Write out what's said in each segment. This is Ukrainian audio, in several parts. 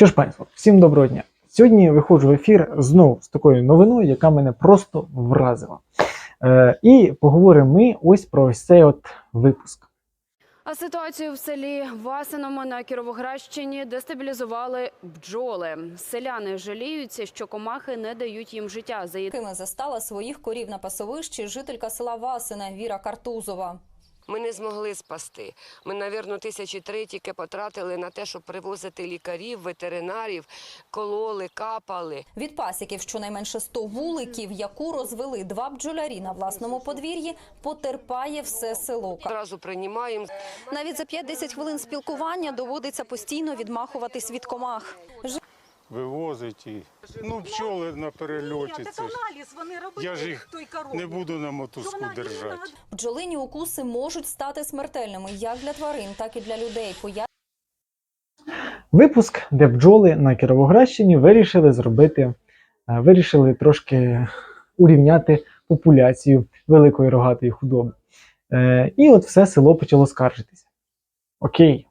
Що ж, панство, всім доброго дня. Сьогодні виходжу в ефір знову з такою новиною, яка мене просто вразила. Е, і поговоримо ми ось про ось цей от випуск. А ситуацію в селі Васиному на Кіровоградщині дестабілізували бджоли. Селяни жаліються, що комахи не дають їм життя. За Якими застала своїх корів на пасовищі жителька села Васина Віра Картузова. Ми не змогли спасти. Ми, навірно, тисячі три тільки потратили на те, щоб привозити лікарів, ветеринарів, кололи, капали. Від пасіків щонайменше 100 вуликів, яку розвели два бджолярі на власному подвір'ї, потерпає все село. Одразу приймаємо. Навіть за 5-10 хвилин спілкування доводиться постійно відмахуватись від комах. Вивозить і ну пчоли на перельоті. Ні, Це аналіз вони робили Я ж їх той корові. не буду на мотузку держати. Бджолині укуси можуть стати смертельними як для тварин, так і для людей. Пояснює Випуск, де бджоли на Кіровоградщині вирішили зробити, е, вирішили трошки урівняти популяцію великої рогатої худоби. Е, І от все село почало скаржитися. Окей.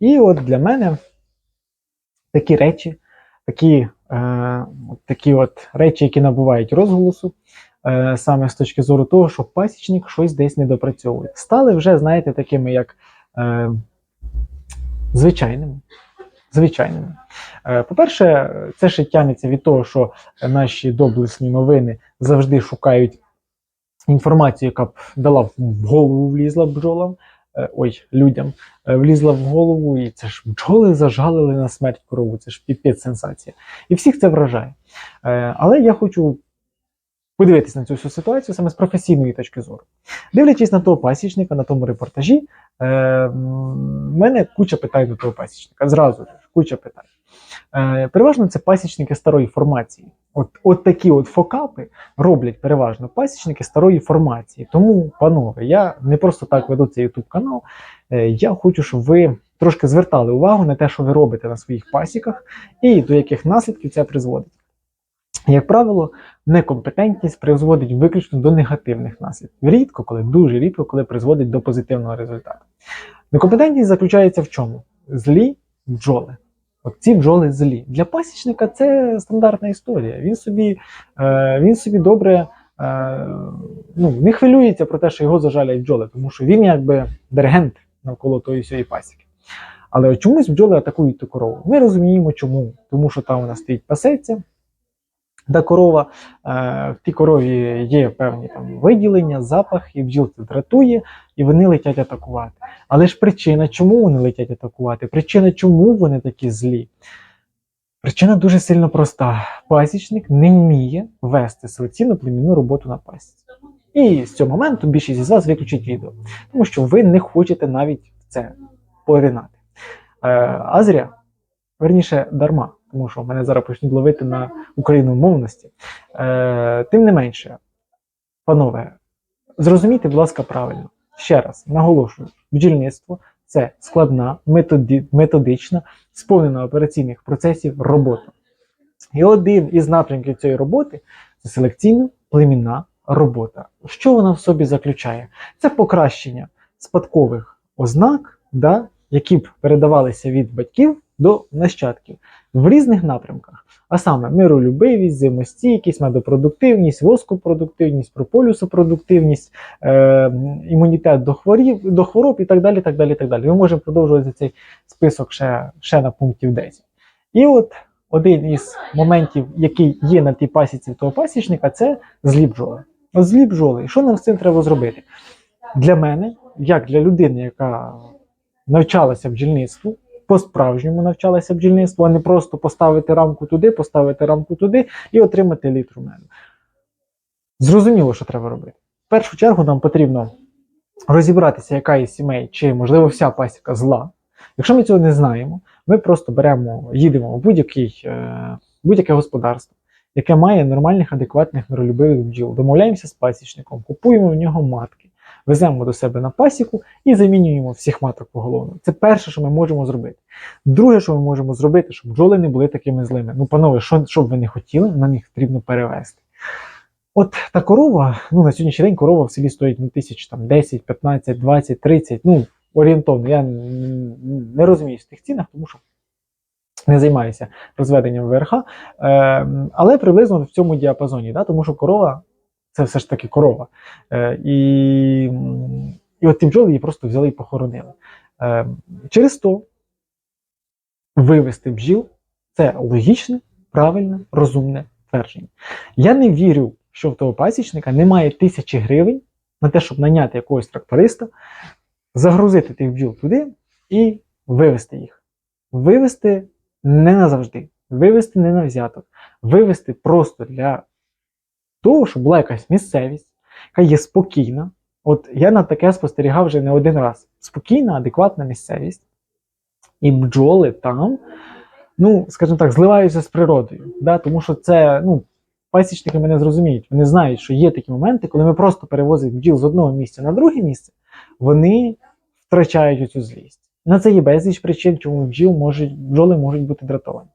І от для мене такі речі, такі, е, такі от речі, які набувають розголосу, е, саме з точки зору того, що пасічник щось десь не допрацьовує. Стали вже, знаєте, такими, як е, звичайними. Звичайними. Е, По-перше, це ще тягнеться від того, що наші доблесні новини завжди шукають інформацію, яка б дала в голову влізла бджолам, ой, людям, е, влізла в голову, і це ж бджоли зажалили на смерть корову. Це ж піпець сенсація. І всіх це вражає. Е, Але я хочу подивитися на цю всю ситуацію саме з професійної точки зору. Дивлячись на того пасічника на тому репортажі, е, в мене куча питань до того пасічника. Зразу ж, куча питань. Е, переважно це пасічники старої формації. От, от такі от фокапи роблять переважно пасічники старої формації. Тому, панове, я не просто так веду цей YouTube канал. Е, я хочу, щоб ви трошки звертали увагу на те, що ви робите на своїх пасіках, і до яких наслідків це призводить. Як правило, некомпетентність призводить виключно до негативних наслідків. Рідко, коли дуже рідко, коли призводить до позитивного результату. Некомпетентність заключається в чому? Злі бджоли. От ці бджоли злі. Для пасічника це стандартна історія. Він собі, е, він собі добре е, ну, не хвилюється про те, що його зажалять бджоли, тому що він якби диригент навколо тої всієї пасіки. Але чомусь бджоли атакують ту корову. Ми розуміємо, чому. Тому що там вона стоїть пасеться, та корова, е, в тій корові є певні там виділення, запах, і бджіл це дратує, і вони летять атакувати. Але ж причина, чому вони летять атакувати, причина, чому вони такі злі. Причина дуже сильно проста. Пасічник не вміє вести селекційну племінну роботу на пасіці. І з цього моменту більшість із вас виключить відео, тому що ви не хочете навіть в це поринати. Е, а зря, верніше, дарма, тому що мене зараз почнуть ловити на україномовності. Е, тим не менше, панове, зрозумійте, будь ласка, правильно. Ще раз наголошую: бджільництво це складна, методі, методична, сповнена операційних процесів робота. І один із напрямків цієї роботи це селекційно-племінна робота. Що вона в собі заключає? Це покращення спадкових ознак, да, які б передавалися від батьків до нащадків в різних напрямках. А саме миролюбивість, зимостійкість, медопродуктивність, воскопродуктивність, прополюсопродуктивність, е, імунітет до хворів, до хвороб і так далі. так далі, так далі. Ми можемо продовжувати цей список ще, ще на пунктів 10. І от один із моментів, який є на тій пасіці того пасічника, це злі бджоли. Злі бджоли. Що нам з цим треба зробити? Для мене, як для людини, яка навчалася бджільництву, по-справжньому навчалася бджільництву, а не просто поставити рамку туди, поставити рамку туди і отримати літру меду. Зрозуміло, що треба робити. В першу чергу нам потрібно розібратися, яка із сімей, чи можливо вся пасіка зла. Якщо ми цього не знаємо, ми просто беремо, їдемо в е, будь-яке господарство, яке має нормальних, адекватних, миролюбивих бджіл. Домовляємося з пасічником, купуємо в нього матки, веземо до себе на пасіку і замінюємо всіх маток поголовно. Це перше, що ми можемо зробити. Друге, що ми можемо зробити, щоб бджоли не були такими злими. Ну, панове, що, що б ви не хотіли, нам їх потрібно перевести. От та корова, ну на сьогоднішній день корова в селі стоїть ну, тисяч там 10, 15, 20, 30, ну орієнтовно. Я не розумію в тих цінах, тому що не займаюся розведенням ВРХ, е, але приблизно в цьому діапазоні, да, тому що корова це все ж таки корова. Е, і, і от ті бджоли її просто взяли і похоронили. Е, через то вивести бджіл це логічне, правильне, розумне твердження. Я не вірю, що в того пасічника немає тисячі гривень на те, щоб наняти якогось тракториста, загрузити тих бджіл туди і вивести їх. Вивести не назавжди, вивести не на взяток, вивести просто для того, щоб була якась місцевість, яка є спокійна. От я на таке спостерігав вже не один раз. Спокійна, адекватна місцевість. І бджоли там, ну, скажімо так, зливаються з природою. Да? Тому що це, ну, пасічники мене зрозуміють. Вони знають, що є такі моменти, коли ми просто перевозимо бджіл з одного місця на друге місце, вони втрачають цю злість. На це є безліч причин, чому бджіл можуть, бджоли можуть бути дратовані.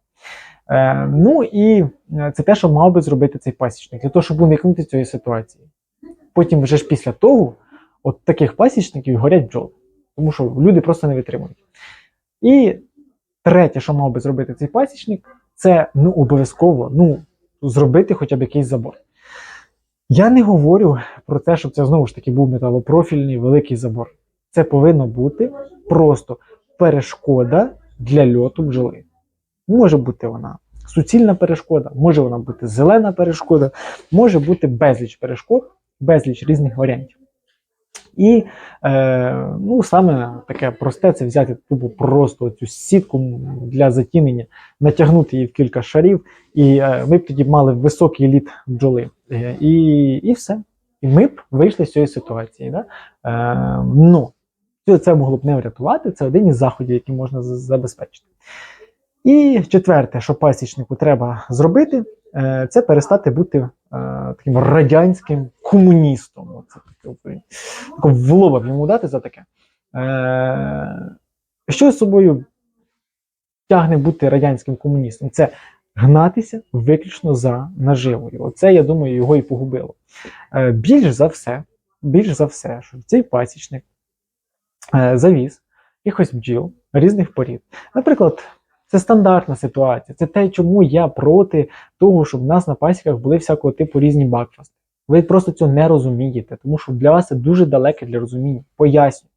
Е, ну і е, це те, що мав би зробити цей пасічник, для того, щоб уникнути цієї ситуації. Потім, вже ж після того, от таких пасічників горять бджоли, тому що люди просто не витримують. І третє, що мав би зробити цей пасічник, це ну, обов'язково ну, зробити хоча б якийсь забор. Я не говорю про те, щоб це знову ж таки був металопрофільний великий забор. Це повинно бути просто перешкода для льоту бджоли. Може бути вона суцільна перешкода, може вона бути зелена перешкода, може бути безліч перешкод, безліч різних варіантів. І е, ну, саме таке просте це взяти тупо просто цю сітку для затінення, натягнути її в кілька шарів, і е, ми б тоді мали високий лід бджоли. Е, і, і все. І ми б вийшли з цієї ситуації. Да? Е, ну, це могло б не врятувати, це один із заходів, які можна забезпечити. І четверте, що пасічнику треба зробити, е, це перестати бути е, таким радянським комуністом. Оце таке, блін, таке в лоба б йому дати за таке. Е, Що з собою тягне бути радянським комуністом? Це гнатися виключно за наживою. Оце, я думаю, його і погубило. Більш за все, більш за все, що цей пасічник завіз якихось бджіл різних порід. Наприклад, це стандартна ситуація. Це те, чому я проти того, щоб в нас на пасіках були всякого типу різні бакфасти. Ви просто цього не розумієте, тому що для вас це дуже далеке для розуміння. Поясню.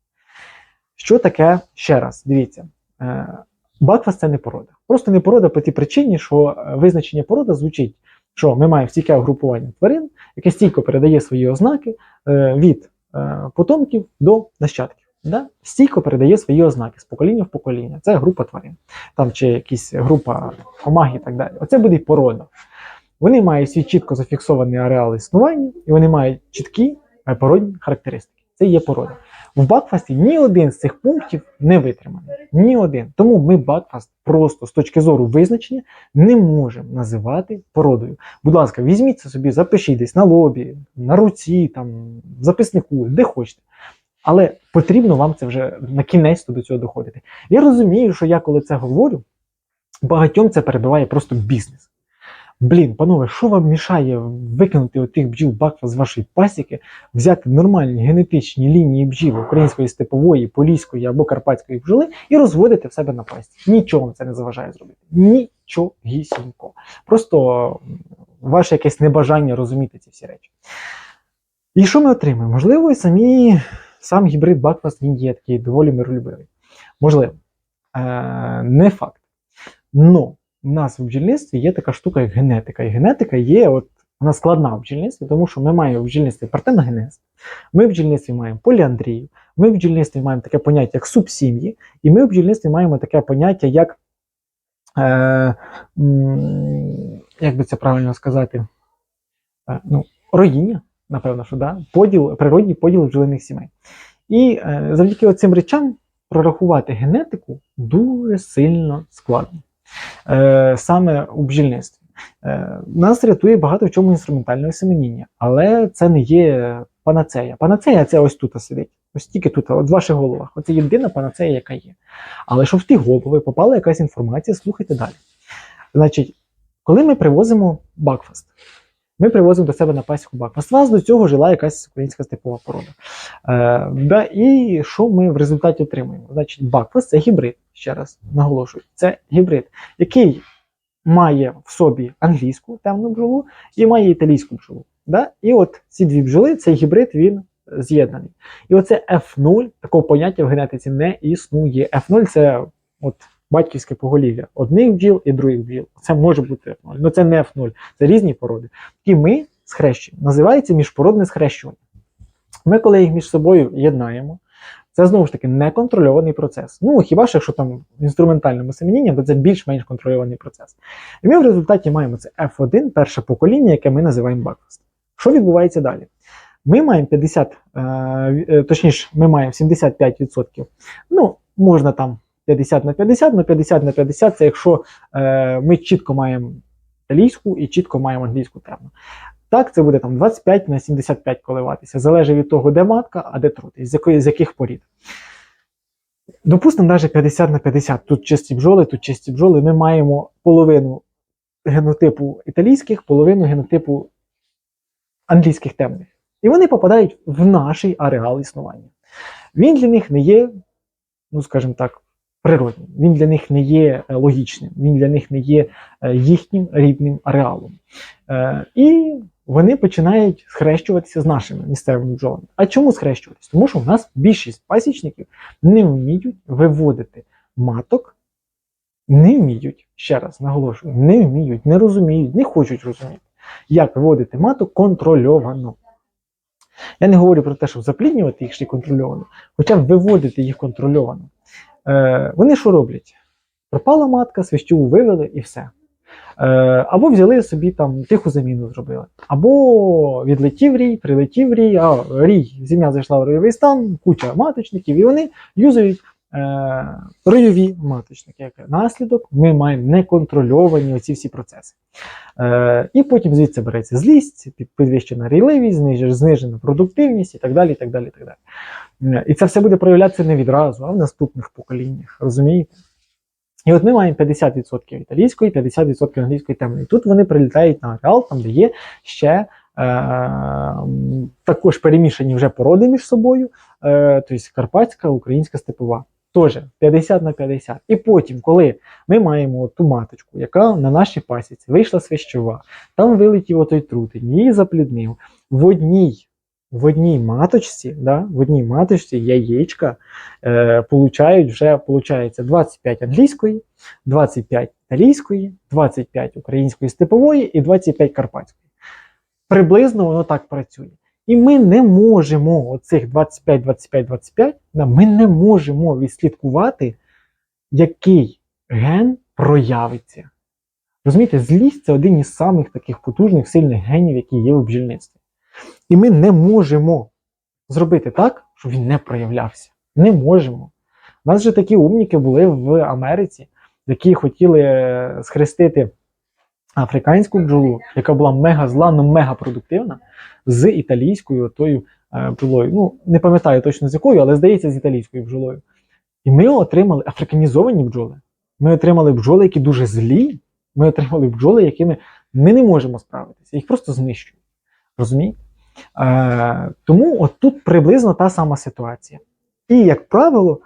Що таке ще раз? Дивіться. Е, Бакфаст це не порода. Просто не порода по тій причині, що е, визначення порода звучить, що ми маємо стійке угрупування тварин, яке стійко передає свої ознаки е, від потомків до нащадків. Да? Стійко передає свої ознаки з покоління в покоління. Це група тварин, там чи якась група комах і так далі. Оце буде порода. Вони мають свій чітко зафіксований ареал існування, і вони мають чіткі е, породні характеристики. Це є порода. В Бакфасті ні один з цих пунктів не витриманий. Ні один. Тому ми Бакфаст просто з точки зору визначення не можемо називати породою. Будь ласка, візьміть це собі, запишіть десь на лобі, на руці, там, в записнику, де хочете. Але потрібно вам це вже на кінець до цього доходити. Я розумію, що я коли це говорю, багатьом це перебиває просто бізнес. Блін, панове, що вам мішає викинути отих бджіл бакфа з вашої пасіки, взяти нормальні генетичні лінії бджіл української степової, поліської або карпатської бджоли і розводити в себе на пасіці? Нічого вам це не заважає зробити. Нічогісінько. Просто ваше якесь небажання розуміти ці всі речі. І що ми отримаємо? Можливо, самі, сам гібрид Бакфаст він є такий доволі миролюбивий. Можливо. Е, не факт. Но у нас в бджільництві є така штука, як генетика. І генетика є, от вона складна в бджільництві, тому що ми маємо в бджільництві партеногенез, ми в бджільництві маємо поліандрію, ми в бджільництві маємо таке поняття, як субсім'ї, і ми в бджільництві маємо таке поняття, як. Е, як би це правильно сказати? Е, ну, роїння, напевно, що да? поділ, природній поділ бджолиних сімей. І е, завдяки цим речам прорахувати генетику дуже сильно складно. Е, саме у бджільництві. Е, нас рятує багато в чому інструментальне осеменіння, але це не є панацея. Панацея це ось тут сидить. Ось тільки тут, от в ваших головах. Оце єдина панацея, яка є. Але щоб в ті голови попала якась інформація, слухайте далі. Значить, коли ми привозимо бакфаст, ми привозимо до себе на пасіку бакфаст. У вас до цього жила якась українська степова порода. Е, да, і що ми в результаті отримуємо? Значить, бакфаст це гібрид ще раз наголошую, це гібрид, який має в собі англійську темну бджолу і має італійську бджолу. Да? І от ці дві бджоли, цей гібрид він з'єднаний. І оце F0, такого поняття в генетиці не існує. F0 це от батьківське поголів'я одних бджіл і других бджіл. Це може бути F0. Ну це не F0, це різні породи. І ми схрещуємо. Називається міжпородне схрещування. Ми, коли їх між собою єднаємо, це знову ж таки неконтрольований процес. Ну, хіба що якщо там інструментальним осеменінням, то це більш-менш контрольований процес. І ми в результаті маємо це F1, перше покоління, яке ми називаємо Бакфест. Що відбувається далі? Ми маємо 50, е, е, точніше, ми маємо 75%. Ну, можна там 50 на 50, але 50 на 50 це якщо е, ми чітко маємо італійську і чітко маємо англійську тему. Так, це буде там 25 на 75 коливатися. Залежить від того, де матка, а де трути, з, з яких порід. Допустимо, навіть 50 на 50. Тут чисті бджоли, тут чисті бджоли. Ми маємо половину генотипу італійських, половину генотипу англійських темних. І вони попадають в наш ареал існування. Він для них не є, ну скажімо так, природнім. Він для них не є е, логічним, він для них не є е, їхнім рідним ареалом. Е, І вони починають схрещуватися з нашими місцевими бджолами. А чому схрещуватися? Тому що у нас більшість пасічників не вміють виводити маток, не вміють, ще раз наголошую, не вміють, не розуміють, не хочуть розуміти, як виводити маток контрольовано. Я не говорю про те, щоб запліднювати їх ще контрольовано, хоча б виводити їх контрольовано. Е, вони що роблять? Пропала матка, свищову вивели і все. Е, або взяли собі там тиху заміну зробили. Або відлетів рій, прилетів рій, а рій, зім'я зайшла в ройовий стан, куча маточників, і вони юзають ройові маточники. Як наслідок, ми маємо неконтрольовані оці всі процеси. Е, і потім звідси береться злість, підвищена рійливість, знижена продуктивність і так далі. І так далі, і так далі. Е, І це все буде проявлятися не відразу, а в наступних поколіннях. Розумієте? І от ми маємо 50% італійської, 50% англійської темної. Тут вони прилітають на ареал, там де є ще е, також перемішані вже породи між собою, е, тобто карпатська, українська степова. Теж 50 на 50. І потім, коли ми маємо ту маточку, яка на нашій пасіці вийшла свящова, там вилетів отой трутень, її запліднив. В одній, в одній маточці, да, в одній маточці яєчка е, получають вже получається 25 англійської, 25 італійської, 25 української степової і 25 карпатської. Приблизно воно так працює. І ми не можемо оцих 25, 25, 25, ми не можемо відслідкувати, який ген проявиться. Розумієте, злість це один із самих таких потужних, сильних генів, які є у бджільництві. І ми не можемо зробити так, щоб він не проявлявся. Не можемо. У нас же такі умніки були в Америці, які хотіли е, схрестити африканську бджолу, яка була мега зла, але мега продуктивна, з італійською тою е, бджолою. Ну, не пам'ятаю точно з якою, але здається, з італійською бджолою. І ми отримали африканізовані бджоли. Ми отримали бджоли, які дуже злі. Ми отримали бджоли, якими ми не можемо справитися. Їх просто знищують. Розумієте? Е, тому от тут приблизно та сама ситуація. І, як правило,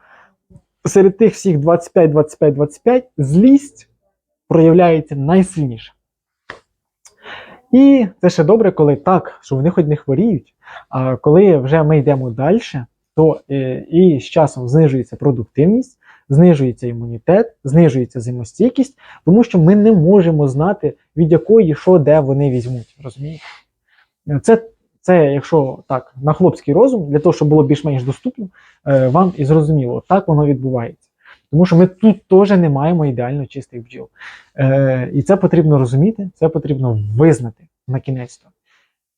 серед тих всіх 25, 25, 25 злість проявляється найсильніше. І це ще добре, коли так, що вони хоч не хворіють, а коли вже ми йдемо далі, то е, і з часом знижується продуктивність, знижується імунітет, знижується зимостійкість, тому що ми не можемо знати, від якої що де вони візьмуть. Розумієте? Це, це, якщо так, на хлопський розум, для того, щоб було більш-менш доступно, е, вам і зрозуміло, так воно відбувається. Тому що ми тут теж не маємо ідеально чистих бджіл. Е, і це потрібно розуміти, це потрібно визнати на кінець. -то.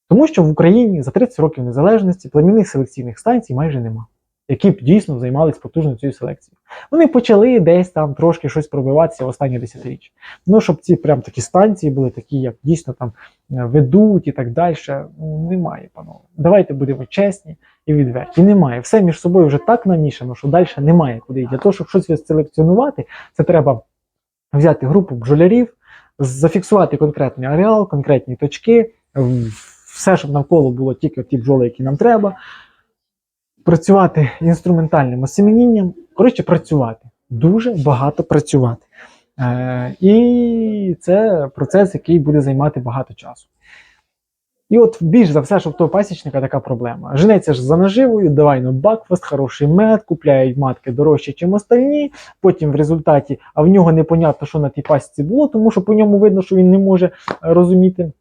Тому що в Україні за 30 років незалежності племінних селекційних станцій майже нема, які б дійсно займалися потужно цією селекцією. Вони почали десь там трошки щось пробиватися в останні десятиріччя. Ну, щоб ці прям такі станції були такі, як дійсно там е, ведуть і так далі. Ну, немає, панове. Давайте будемо чесні і відверті. Немає. Все між собою вже так намішано, що далі немає куди. Для того, щоб щось відселекціонувати, це треба взяти групу бджолярів, зафіксувати конкретний ареал, конкретні точки, все, щоб навколо було тільки ті бджоли, які нам треба. Працювати інструментальним осемінінням, коротше, працювати. дуже багато працювати. Е, і це процес, який буде займати багато часу. І от більш за все, що в того пасічника така проблема. Женеться ж за наживою, давай на бакфаст, хороший мед, купляють матки дорожче, ніж остальні. Потім в результаті, а в нього непонятно, що на тій пасіці було, тому що по ньому видно, що він не може е, розуміти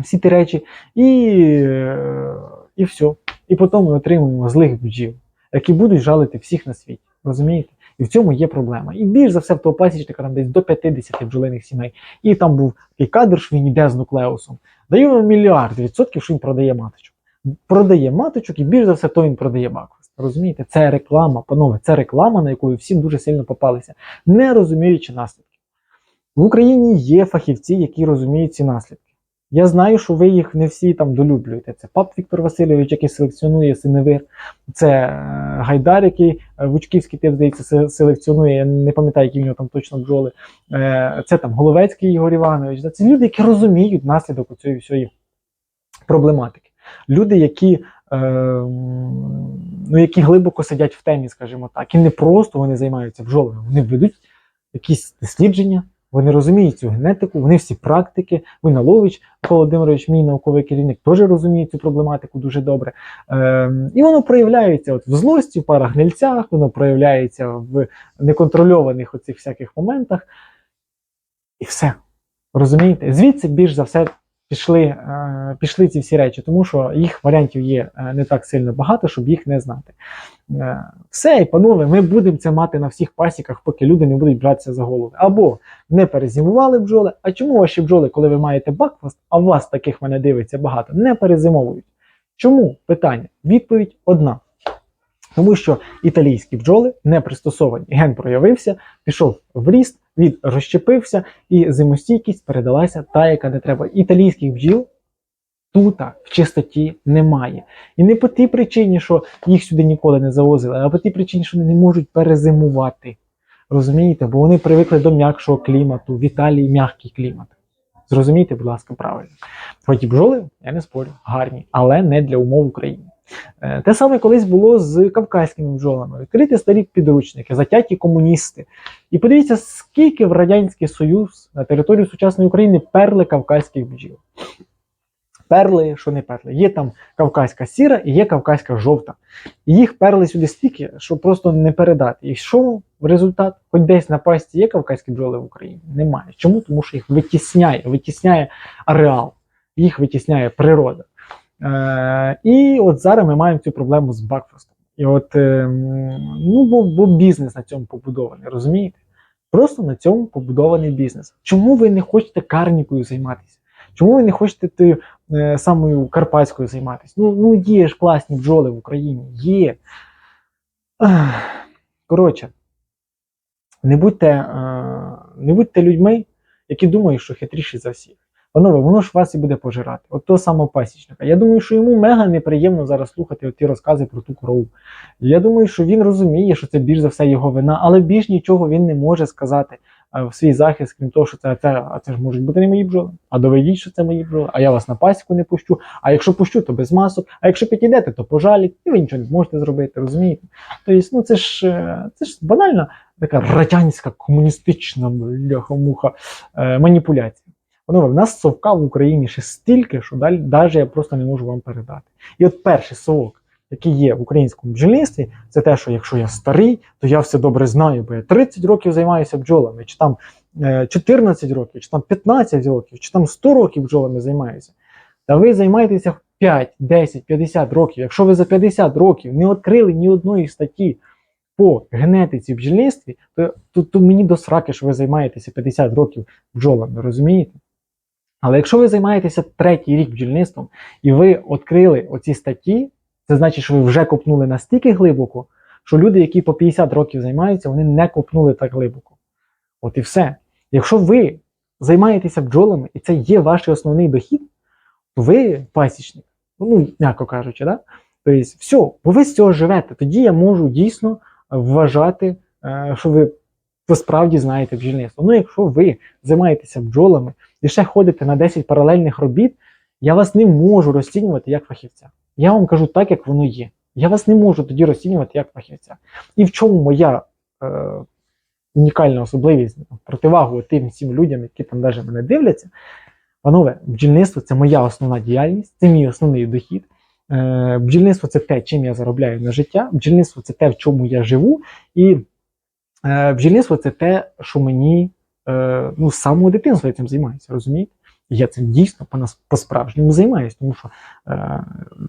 всі ті речі. І, е, і все. І потім ми отримуємо злих бджіл, які будуть жалити всіх на світі. Розумієте? І в цьому є проблема. І більш за все в того пасічника там десь до 50 бджолиних сімей. І там був такий кадр, що він йде з нуклеусом. Даю вам мільярд відсотків, що він продає маточок. Продає маточок, і більш за все, то він продає бакфаст. Розумієте? Це реклама, панове, це реклама, на яку ви всім дуже сильно попалися, не розуміючи наслідки. В Україні є фахівці, які розуміють ці наслідки. Я знаю, що ви їх не всі там долюблюєте. Це пап Віктор Васильович, який селекціонує синевир, це е, Гайдар, який е, Вучківський тип, здається, селекціонує. Я не пам'ятаю, які в нього там точно бджоли. Е, Це там Головецький Ігор Іванович. Це люди, які розуміють наслідок цієї всієї проблематики. Люди, які, ну, які глибоко сидять в темі, скажімо так, і не просто вони займаються бджолами, вони ведуть якісь дослідження, вони розуміють цю генетику, вони всі практики. Виналович Володимирович, мій науковий керівник, теж розуміє цю проблематику дуже добре. Е, і воно проявляється от в злості, в парах гнильцях, воно проявляється в неконтрольованих оцих всяких моментах. І все. Розумієте? Звідси більш за все пішли, е, пішли ці всі речі, тому що їх варіантів є е, не так сильно багато, щоб їх не знати. Е, все, і панове, ми будемо це мати на всіх пасіках, поки люди не будуть братися за голови. Або не перезимували бджоли. А чому ваші бджоли, коли ви маєте бакфаст, а вас таких мене дивиться багато, не перезимовують? Чому? Питання. Відповідь одна. Тому що італійські бджоли не пристосовані. Ген проявився, пішов в ріст, від розщепився, і зимостійкість передалася та, яка не треба. Італійських бджіл тут в чистоті немає. І не по тій причині, що їх сюди ніколи не завозили, а по тій причині, що вони не можуть перезимувати. Розумієте? Бо вони привикли до м'якшого клімату. В Італії м'який клімат. Зрозумійте, будь ласка, правильно. Хоч і бджоли, я не спорю, гарні, але не для умов України. Е, Те саме колись було з кавказькими бджолами. Відкрити старі підручники, затяті комуністи. І подивіться, скільки в Радянський Союз на територію сучасної України перли кавказьких бджіл. Перли, що не перли. Є там кавказька сіра і є кавказька жовта. І їх перли сюди стільки, що просто не передати. І що в результат? Хоч десь на пасті є кавказькі бджоли в Україні? Немає. Чому? Тому що їх витісняє, витісняє ареал, їх витісняє природа. Е, і от зараз ми маємо цю проблему з бакфастом. І от е, ну, бо, бо бізнес на цьому побудований, розумієте? Просто на цьому побудований бізнес. Чому ви не хочете карнікою займатися? Чому ви не хочете тою е, самою карпатською займатися? Ну, ну є ж класні бджоли в Україні, є. Коротше, не будьте, е, не будьте людьми, які думають, що хитріші за всіх. Панове, воно ж вас і буде пожирати. От того самого пасічника. Я думаю, що йому мега неприємно зараз слухати ті розкази про ту корову. Я думаю, що він розуміє, що це більш за все його вина, але більш нічого він не може сказати е, в свій захист, крім того, що це, це, а це ж можуть бути не мої бджоли. А доведіть, що це мої бджоли, а я вас на пасіку не пущу. А якщо пущу, то без масок. А якщо підійдете, то пожаліть, і ви нічого не зможете зробити, розумієте? Тобто, ну це ж е, це ж банальна така радянська комуністична бляха-муха е, маніпуляція. Панове, в нас совка в Україні ще стільки, що далі навіть я просто не можу вам передати. І от перший совок, який є в українському бджільництві, це те, що якщо я старий, то я все добре знаю, бо я 30 років займаюся бджолами, чи там е, 14 років, чи там 15 років, чи там 100 років бджолами займаюся. Та ви займаєтеся 5, 10, 50 років. Якщо ви за 50 років не відкрили ні одної статті по генетиці в бджільництві, то, то, то мені до сраки, що ви займаєтеся 50 років бджолами, розумієте? Але якщо ви займаєтеся третій рік бджільництвом і ви відкрили оці статті, це значить, що ви вже копнули настільки глибоко, що люди, які по 50 років займаються, вони не копнули так глибоко. От і все. Якщо ви займаєтеся бджолами, і це є ваш основний дохід, то ви пасічник, ну, м'яко кажучи, да? тобто, все, бо ви з цього живете. Тоді я можу дійсно вважати, е, що ви посправді знаєте бджільництво. Ну, якщо ви займаєтеся бджолами і ще ходите на 10 паралельних робіт, я вас не можу розцінювати як фахівця. Я вам кажу так, як воно є. Я вас не можу тоді розцінювати як фахівця. І в чому моя е, унікальна особливість, противагу тим всім людям, які там навіть мене дивляться. Панове, бджільництво це моя основна діяльність, це мій основний дохід. Е, бджільництво це те, чим я заробляю на життя. Бджільництво це те, в чому я живу. І бджільництво це те, що мені е, ну, з самого дитинства я цим займаюся, розумієте? Я цим дійсно по-справжньому займаюся, тому що е,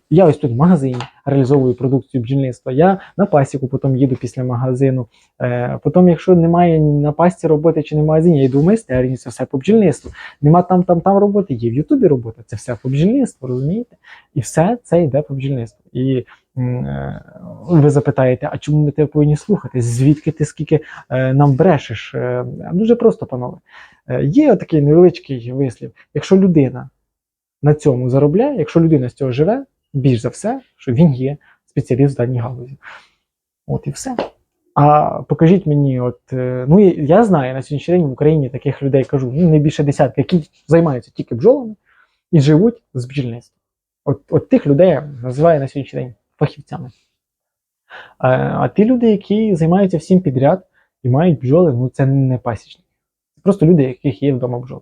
я ось тут в магазині реалізовую продукцію бджільництва. Я на пасіку потім їду після магазину. Е, потім, якщо немає на пасті роботи чи немає магазині, я йду в майстерню, це все по бджільництву. Нема там, там, там роботи, є в Ютубі робота, це все по бджільництву, розумієте? І все це йде по бджільництву. І е, ви запитаєте, а чому ми тебе повинні слухати? Звідки ти скільки е, нам брешеш? Е, дуже просто, панове. Е, є такий невеличкий вислів. Якщо людина на цьому заробляє, якщо людина з цього живе, більш за все, що він є спеціаліст в даній галузі. От і все. А покажіть мені, от е, ну я- знаю на сьогоднішній день в Україні таких людей кажу, ну не більше десятки, які займаються тільки бджолами і живуть з бджільництвом. От, от тих людей я називаю на сьогоднішній день фахівцями. А, а ті люди, які займаються всім підряд і мають бджоли, ну це не пасічники. Це просто люди, яких є вдома бджоли.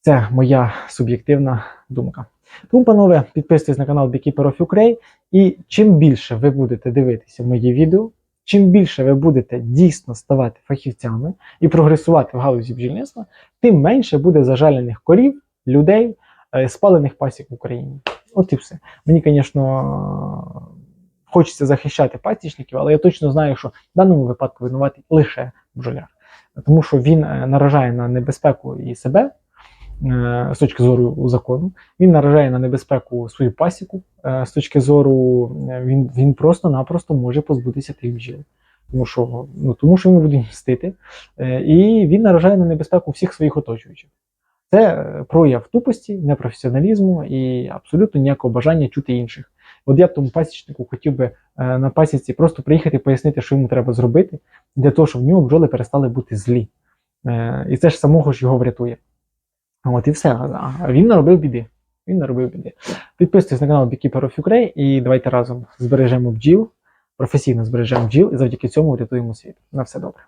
Це моя суб'єктивна думка. Тому, панове, підписуйтесь на канал Beekeeper of Ukraine, і чим більше ви будете дивитися мої відео, чим більше ви будете дійсно ставати фахівцями і прогресувати в галузі бджільництва, тим менше буде зажалених корів, людей, е, спалених пасік в Україні. От і все. Мені, звісно, хочеться захищати пасічників, але я точно знаю, що в даному випадку винуватий лише бджоляр. Тому що він е, наражає на небезпеку і себе е, з точки зору закону, він наражає на небезпеку свою пасіку е, з точки зору, він, він просто-напросто може позбутися тих бджіл. Тому що, ну, тому що йому будуть мстити, і він наражає на небезпеку всіх своїх оточуючих. Це е, прояв тупості, непрофесіоналізму і абсолютно ніякого бажання чути інших. От я тому пасічнику хотів би е, на пасіці просто приїхати і пояснити, що йому треба зробити, для того, щоб в нього бджоли перестали бути злі. Е, і це ж самого ж його врятує. От і все. А він наробив біди. Він наробив біди. Підписуйтесь на канал Beekeeper of Ukraine і давайте разом збережемо бджіл, професійно збережемо бджіл і завдяки цьому врятуємо світ. На все добре.